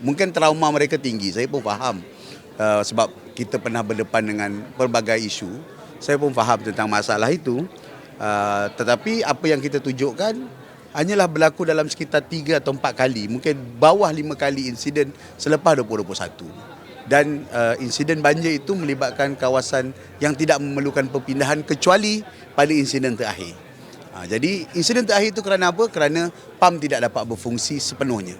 Mungkin trauma mereka tinggi, saya pun faham. Uh, sebab kita pernah berdepan dengan pelbagai isu. Saya pun faham tentang masalah itu. Uh, tetapi apa yang kita tunjukkan hanyalah berlaku dalam sekitar 3 atau 4 kali. Mungkin bawah 5 kali insiden selepas 2021. Dan uh, insiden banjir itu melibatkan kawasan yang tidak memerlukan perpindahan kecuali pada insiden terakhir. Ha, jadi insiden terakhir itu kerana apa? Kerana PAM tidak dapat berfungsi sepenuhnya.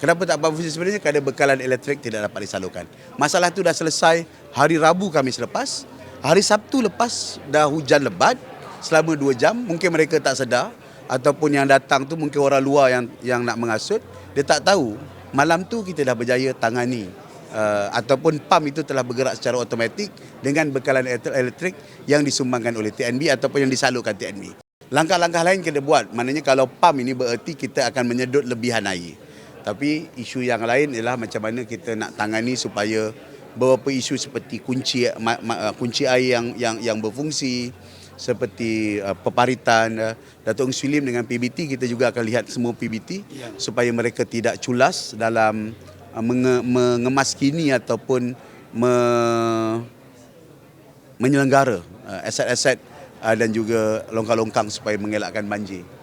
Kenapa tak berfungsi sepenuhnya? Kerana bekalan elektrik tidak dapat disalurkan. Masalah itu dah selesai hari Rabu kami selepas. Hari Sabtu lepas dah hujan lebat selama 2 jam. Mungkin mereka tak sedar ataupun yang datang tu mungkin orang luar yang yang nak mengasut. Dia tak tahu. Malam tu kita dah berjaya tangani uh, ataupun PAM itu telah bergerak secara automatik dengan bekalan elektrik yang disumbangkan oleh TNB ataupun yang disalurkan TNB. Langkah-langkah lain kita buat. Maknanya kalau PAM ini bererti kita akan menyedut lebihan air. Tapi isu yang lain ialah macam mana kita nak tangani supaya beberapa isu seperti kunci ma, kunci air yang yang yang berfungsi seperti uh, peparitan uh, Datuk Sulim dengan PBT kita juga akan lihat semua PBT ya. supaya mereka tidak culas dalam uh, menge, mengemaskini ataupun me, menyelenggara uh, aset-aset uh, dan juga longkang-longkang supaya mengelakkan banjir.